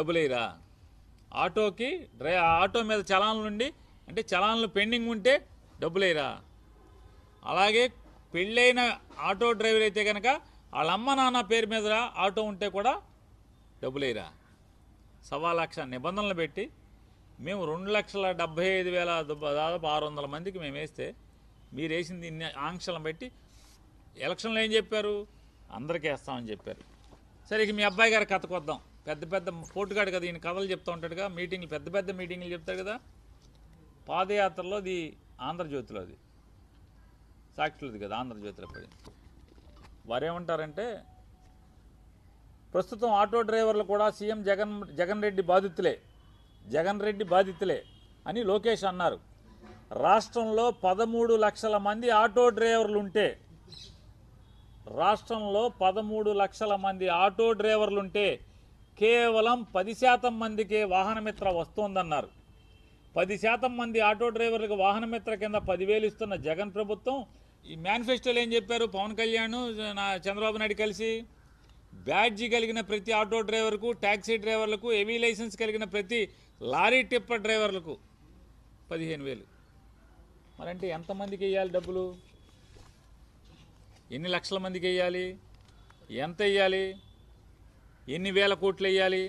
డబ్బులు ఆటోకి dry auto మీద చలాన్లు ఉండి అంటే చలాన్లు పెండింగ్ ఉంటే డబ్బులు అలాగే పెళ్ళైన ఆటో డ్రైవర్ అయితే కనుక వాళ్ళ అమ్మ నాన్న పేరు మీద ఆటో ఉంటే కూడా డబ్బులు సవా లక్ష నిబంధనలు పెట్టి మేము రెండు లక్షల డెబ్భై ఐదు వేల దాదాపు ఆరు వందల మందికి మేము వేస్తే మీరు వేసింది ఇన్ని ఆంక్షలను బట్టి ఎలక్షన్లో ఏం చెప్పారు? అందరికీ వేస్తామని చెప్పారు. సరే ఇక మీ అబ్బాయి గారి కథకొద్దాం పెద్ద పెద్ద పోటుగాడు కదా ఈయన కథలు చెప్తూ ఉంటాడుగా. మీటింగ్లు పెద్ద పెద్ద మీటింగ్లు చెప్తాడు కదా. పాదయాత్రలో అది ఆంధ్రజ్యోతిలో అది. సాక్షులది కదా ఆంధ్రజ్యోతిలో పడింది వారేమంటారంటే ప్రస్తుతం ఆటో డ్రైవర్లు కూడా సీఎం జగన్ జగన్ రెడ్డి బాధితులే. జగన్ రెడ్డి బాధితులే అని లోకేష్ అన్నారు. రాష్ట్రంలో పదమూడు లక్షల మంది ఆటో డ్రైవర్లు ఉంటే రాష్ట్రంలో పదమూడు లక్షల మంది ఆటో డ్రైవర్లుంటే కేవలం పది శాతం మందికే వాహనమిత్ర వస్తోందన్నారు. పది శాతం మంది ఆటో డ్రైవర్లకు వాహనమిత్ర కింద పదివేలు ఇస్తున్న జగన్ ప్రభుత్వం ఈ మేనిఫెస్టోలో ఏం చెప్పారు? పవన్ కళ్యాణ్ నా చంద్రబాబు నాయుడు కలిసి? బ్యాడ్జీ కలిగిన ప్రతి ఆటో డ్రైవర్కు ట్యాక్సీ డ్రైవర్లకు హెవీ లైసెన్స్ కలిగిన ప్రతి లారీ టిప్పర్ డ్రైవర్లకు పదిహేను వేలు. మరంటే ఎంతమందికి వేయాలి డబ్బులు? ఎన్ని లక్షల మందికి వేయాలి? ఎంత వేయాలి? ఎన్ని వేల కోట్లు వేయాలి?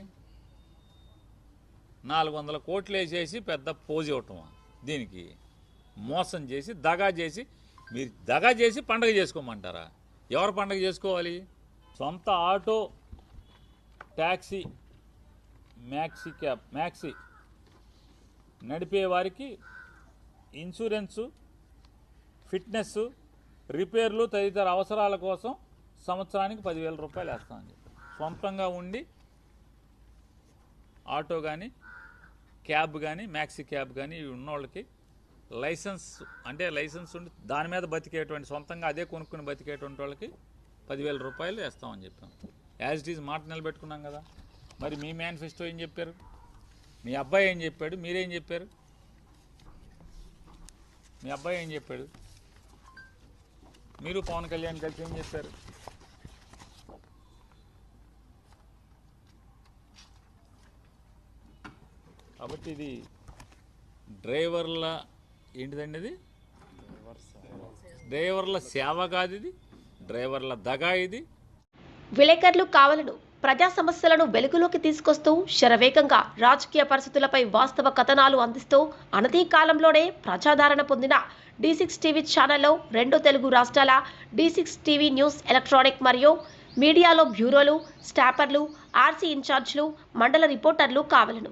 నాలుగు వందల కోట్లు వేసేసి పెద్ద పోజ్ ఇవ్వటం దీనికి. మోసం చేసి దగా చేసి మీరు దగా చేసి పండగ చేసుకోమంటారా? ఎవరు పండగ చేసుకోవాలి? సొంత auto taxi maxi cab maxi నడిపే వారికి ఇన్సూరెన్సు ఫిట్నెస్ రిపేర్లు తదితర అవసరాల కోసం సంవత్సరానికి పదివేల రూపాయలు వేస్తామని చెప్పి సొంతంగా ఉండి ఆటో కానీ క్యాబ్ కానీ మ్యాక్సీ క్యాబ్ కానీ ఇవి ఉన్నోళ్ళకి లైసెన్స్ అంటే లైసెన్స్ ఉండి దాని మీద బతికేటువంటి సొంతంగా అదే కొనుక్కుని బతికేటువంటి వాళ్ళకి పదివేల రూపాయలు వేస్తామని చెప్పాం. యాజ్ ఇట్ ఈజ్ మాట నిలబెట్టుకున్నాం కదా. మరి మీ మేనిఫెస్టో ఏం చెప్పారు? మీ అబ్బాయి ఏం చెప్పాడు? మీరేం చెప్పారు? మీ అబ్బాయి ఏం చెప్పాడు? మీరు పవన్ కళ్యాణ్ కలిసి ఏం చెప్పారు? కాబట్టి ఇది డ్రైవర్ల ఏంటిదండి ఇది డ్రైవర్ల సేవ కాదు ఇది డ్రైవర్ల దగా ఇది. విలేకరులు కావాలను ప్రజా సమస్యలను వెలుగులోకి తీసుకొస్తూ శరవేగంగా రాజకీయ పరిస్థితులపై వాస్తవ కథనాలు అందిస్తూ అనతి కాలంలోనే ప్రజాదరణ పొందిన డి సిక్స్ టీవీ ఛానల్లో రెండు తెలుగు రాష్ట్రాల D six TV news electronic మరియు మీడియాలో బ్యూరోలు స్టాపర్లు ఆర్సీ ఇన్ఛార్జ్లు మండల రిపోర్టర్లు కావలను